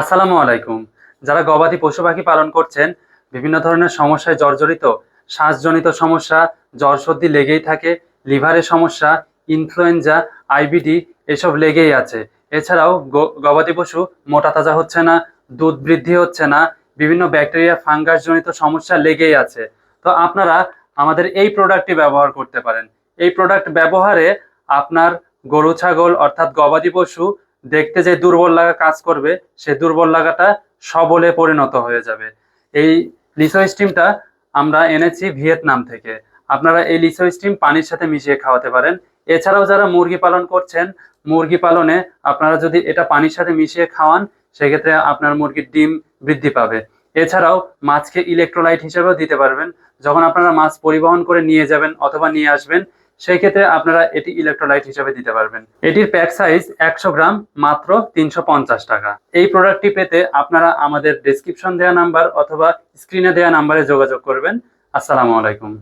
আসসালামু আলাইকুম। যারা গবাদি পশু পাখি পালন করছেন, বিভিন্ন ধরনের সমস্যায় জর্জরিত, শ্বাসজনিত সমস্যা, জ্বর সর্দি লেগেই থাকে, লিভারের সমস্যা, ইনফ্লুয়েঞ্জা, আইবিডি এসব লেগেই আছে। এছাড়াও গবাদি পশু মোটা তাজা হচ্ছে না, দুধ বৃদ্ধি হচ্ছে না, বিভিন্ন ব্যাকটেরিয়া ফাঙ্গাস জনিত সমস্যা লেগেই আছে। তো আপনারা আমাদের এই প্রোডাক্টটি ব্যবহার করতে পারেন। এই প্রোডাক্ট ব্যবহারে আপনার গরু, ছাগল অর্থাৎ গবাদি পশু দেখতে যে দুর্বল লাগা কাজ করবে, সে দুর্বল লাগাটা সবলে পরিণত হয়ে যাবে। এই লিসো স্টিমটা আমরা এনেছি ভিয়েতনাম থেকে। আপনারা এই লিসো স্টিম পানির সাথে মিশিয়ে খাওয়াতে পারেন। এছাড়াও যারা মুরগি পালন করছেন, মুরগি পালনে আপনারা যদি এটা পানির সাথে মিশিয়ে খাওয়ান, সেক্ষেত্রে আপনার মুরগির ডিম বৃদ্ধি পাবে। এছাড়াও মাছকে ইলেকট্রোলাইট হিসেবেও দিতে পারবেন। যখন আপনারা মাছ পরিবহন করে নিয়ে যাবেন অথবা নিয়ে আসবেন সেই ক্ষেত্রে আপনারা এটি ইলেকট্রোলাইট হিসেবে দিতে পারবেন। এটির প্যাক সাইজ একশো গ্রাম, মাত্র তিনশো পঞ্চাশ টাকা। এই প্রোডাক্টটি পেতে আপনারা আমাদের ডিসক্রিপশন দেওয়া নাম্বার অথবা স্ক্রিনে দেওয়া নাম্বারে যোগাযোগ করবেন। আসসালামু আলাইকুম।